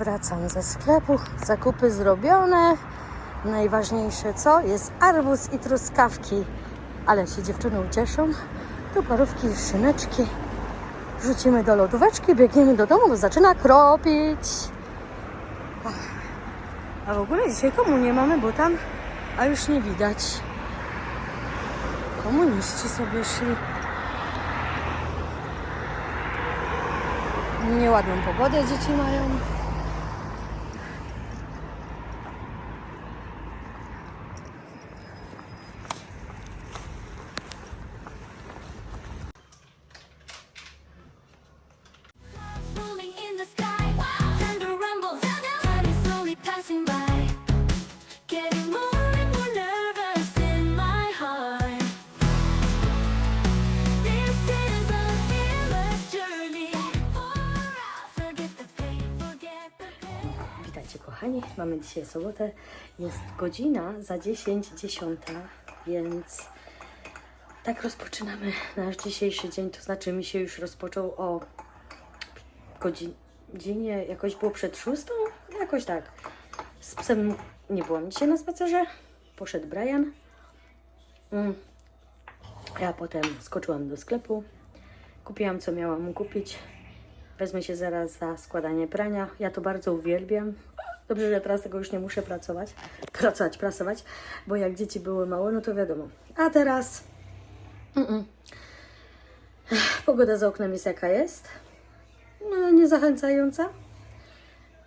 Wracam ze sklepu, zakupy zrobione. Najważniejsze co? Jest arbuz i truskawki. Ale się dziewczyny ucieszą. Tu parówki i szyneczki. Wrzucimy do lodóweczki, biegniemy do domu, bo zaczyna kropić. A w ogóle dzisiaj komu nie mamy, bo tam, a już nie widać. Komuniści sobie szli. Nieładną pogodę dzieci mają. Kochani, mamy dzisiaj sobotę. Jest godzina za 10, 10, więc tak rozpoczynamy nasz dzisiejszy dzień. To znaczy mi się już rozpoczął o godzinie, jakoś było przed szóstą? Jakoś tak. Z psem nie byłam dzisiaj na spacerze. Poszedł Brian. Mm. Ja potem skoczyłam do sklepu. Kupiłam co miałam kupić. Wezmę się zaraz za składanie prania. Ja to bardzo uwielbiam. Dobrze, że teraz tego już nie muszę pracować. Pracować, prasować, bo jak dzieci były małe, no to wiadomo. A teraz. Mm-mm. Pogoda za oknem jest jaka jest. No, niezachęcająca.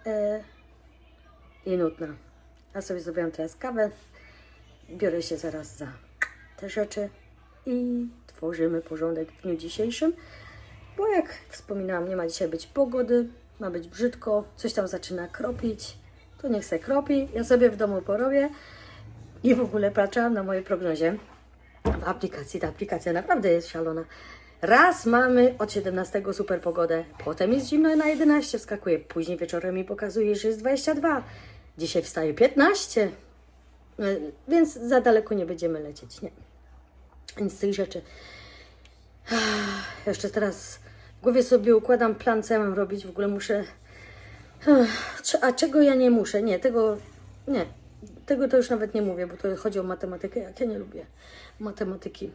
E, I nudna. Ja sobie zrobiłam teraz kawę. Biorę się zaraz za te rzeczy i tworzymy porządek w dniu dzisiejszym. Bo jak wspominałam, nie ma dzisiaj być pogody, ma być brzydko, coś tam zaczyna kropić, to niech se kropi, ja sobie w domu porobię i w ogóle patrzyłam na mojej prognozie w aplikacji, ta aplikacja naprawdę jest szalona. Raz mamy od 17 super pogodę, potem jest zimno na 11 wskakuje, później wieczorem mi pokazuje, że jest 22, dzisiaj wstaje 15, Y, więc za daleko nie będziemy lecieć, nie. Nic z tych rzeczy. Jeszcze teraz w głowie sobie układam plan, co ja mam robić. W ogóle muszę. A czego ja nie muszę? Nie, tego. Nie. Tego to już nawet nie mówię, bo to chodzi o matematykę, jak ja nie lubię matematyki.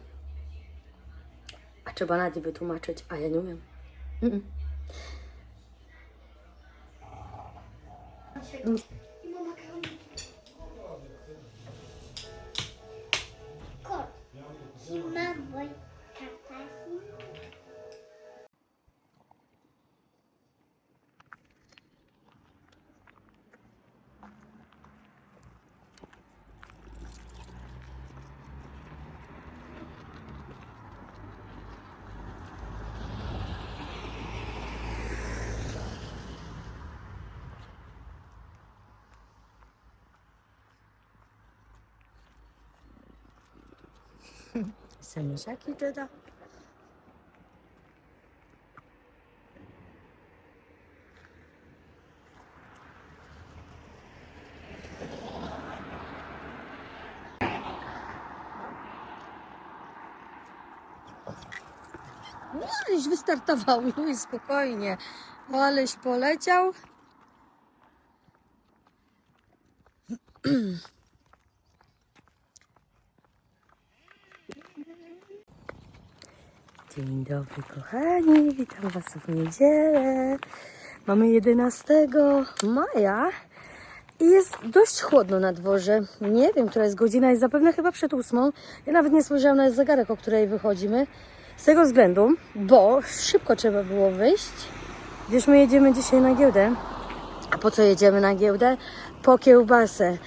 A trzeba Nadii wytłumaczyć, a ja nie umiem. Mm-mm. Kot. Samiesiaki czyta. No, aleś wystartował, i spokojnie. Aleś poleciał. Dzień dobry kochani, witam Was w niedzielę. Mamy 11 maja i jest dość chłodno na dworze. Nie wiem, która jest godzina, jest zapewne chyba przed ósmą. Ja nawet nie spojrzałam na zegarek, o której wychodzimy. Z tego względu, bo szybko trzeba było wyjść, gdyż my jedziemy dzisiaj na giełdę. A po co jedziemy na giełdę? Po kiełbasę.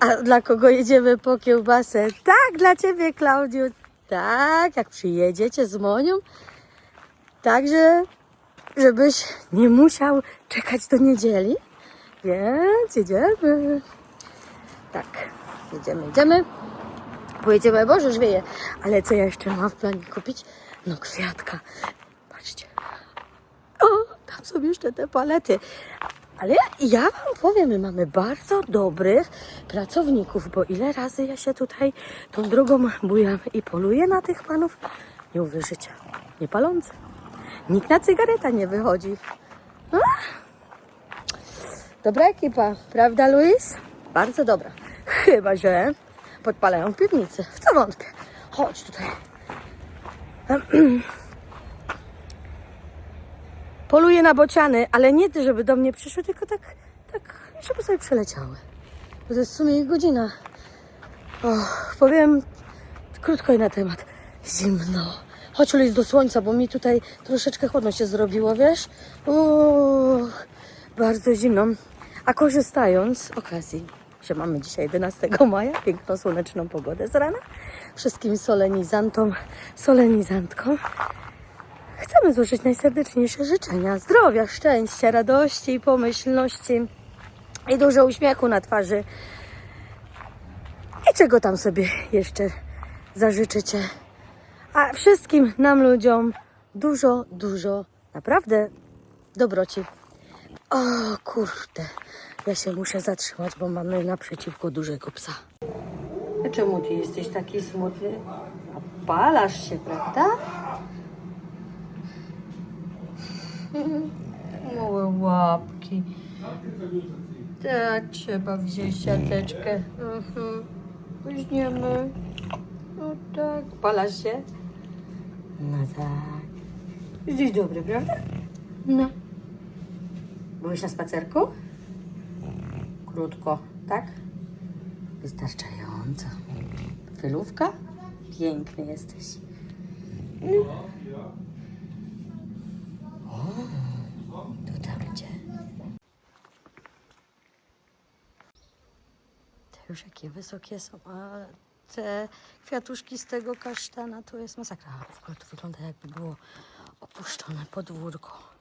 A dla kogo jedziemy po kiełbasę? Tak, dla Ciebie, Klaudiu. Tak, jak przyjedziecie z Monią. Także, żebyś nie musiał czekać do niedzieli. Więc jedziemy. Tak, jedziemy, jedziemy. Pojedziemy, Boże, już wieje. Ale co ja jeszcze mam w planie kupić? No kwiatka. Patrzcie. O, tam są jeszcze te palety. Ale ja, Wam powiem, my mamy bardzo dobrych pracowników, bo ile razy ja się tutaj tą drogą bujam i poluję na tych panów, nie uwierzycie, nie palący. Nikt na cygareta nie wychodzi. A? Dobra ekipa, prawda Luis? Bardzo dobra. Chyba, że podpalają w piwnicy. W co wątpię. Chodź tutaj. Poluję na bociany, ale nie ty, żeby do mnie przyszły, tylko tak, tak, żeby sobie przeleciały. Bo to jest w sumie ich godzina. Och, powiem krótko i na temat. Zimno. Chodź Luis do słońca, bo mi tutaj troszeczkę chłodno się zrobiło, wiesz? Bardzo zimno. A korzystając z okazji, że mamy dzisiaj 11 maja, piękną słoneczną pogodę z rana, wszystkim solenizantom, solenizantkom, chcemy złożyć najserdeczniejsze życzenia zdrowia, szczęścia, radości i pomyślności i dużo uśmiechu na twarzy. I czego tam sobie jeszcze zażyczycie? A wszystkim nam ludziom dużo, dużo, naprawdę dobroci. O kurde, ja się muszę zatrzymać, bo mamy naprzeciwko dużego psa. Czemu ty jesteś taki smutny? Opalasz się, prawda? Małe łapki. Tak, trzeba wziąć siateczkę. Mhm. Weźmiemy. No tak. Opalasz się? No tak. Jesteś dobry, prawda? No. Byłeś na spacerku? Krótko, tak? Wystarczająco. Chwilówka? Piękny jesteś. O, to tam gdzie? Już jakie wysokie są, a te kwiatuszki z tego kasztana to jest masakra. W ogóle to wygląda jakby było opuszczone podwórko.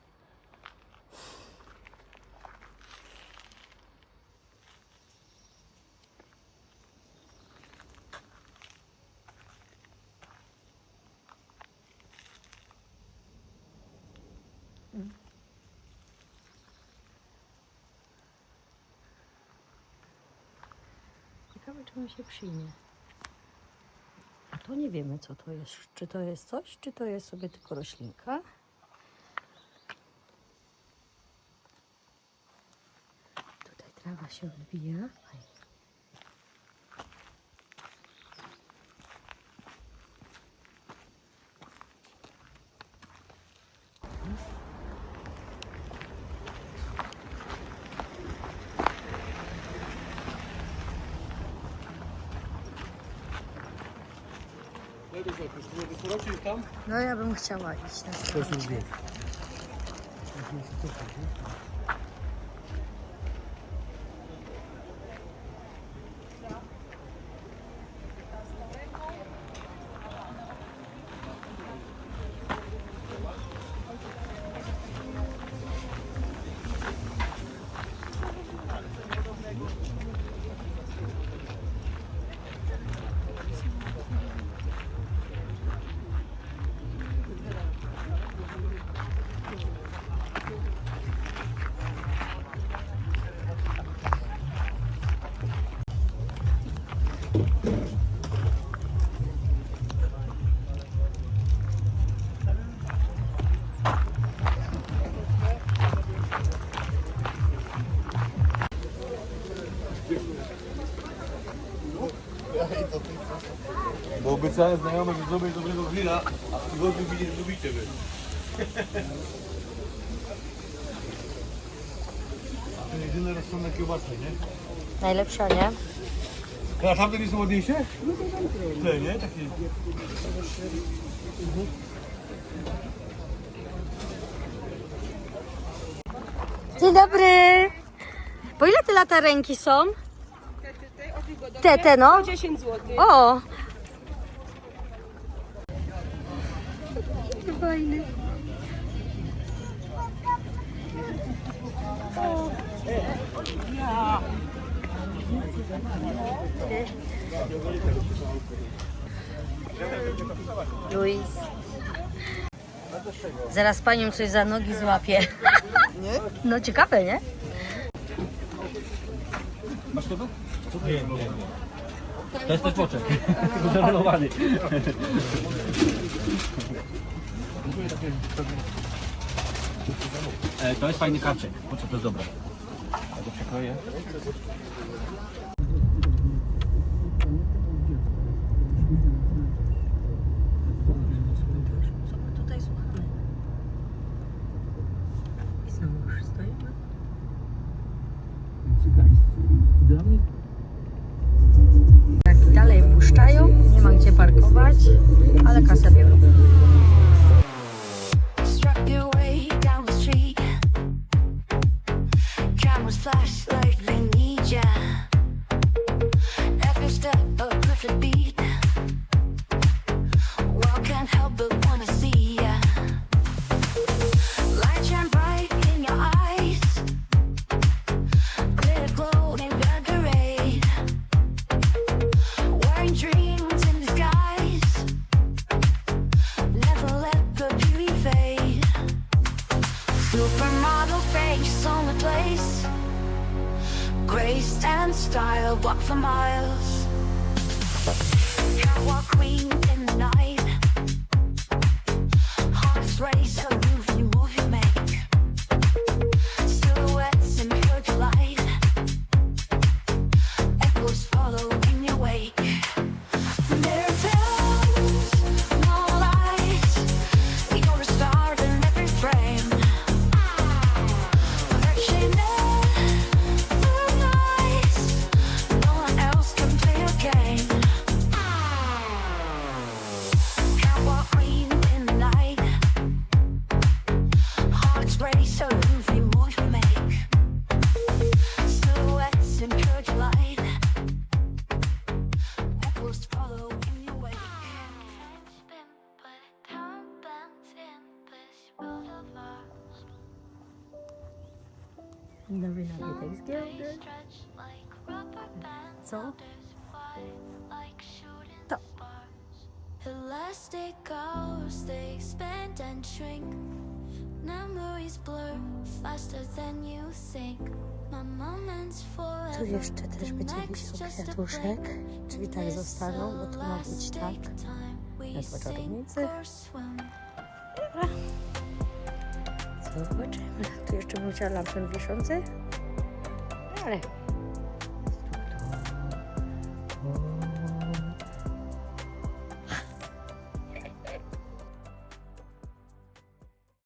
On się przyjmie. A to nie wiemy, co to jest. Czy to jest coś, czy to jest sobie tylko roślinka? Tutaj trawa się odbija. Aj. No ja bym chciała iść na stronę. Bo obiecałem znajomym, że zrobię dobrego grilla, a w tygodniu mi nie zrobicie wy. To jedyne rozsądne kiełbasy, nie? Najlepsza, nie? A tamte nie są ładniejsze? Te, nie? Takie... Dzień dobry! Po ile te latarenki są? Te, te no. 10 zł. O! Fajny. Luis. Zaraz panią coś za nogi złapie. Nie? No ciekawe, nie? Masz to? Co to jest? To jest też boczek. Zarolowany. E, to jest fajny karczek. Po co to jest dobre? My tutaj. Tak, dalej puszczają, nie ma gdzie parkować, ale kasę biorą. Style walk for miles. Catwalk queen in the night. Hearts race, Nowy nabytek z giełdy. Co? To. Elastic hours they expand and shrink. Memories blur faster than you think. My moments forever. Tu jeszcze też będzie wisiał kwiatuszek. Czyli tak zostaną, bo tu ma być tak. Na dwa czarownicy. Zobaczymy. Tu jeszcze bym chciała lampę wiszący. Ale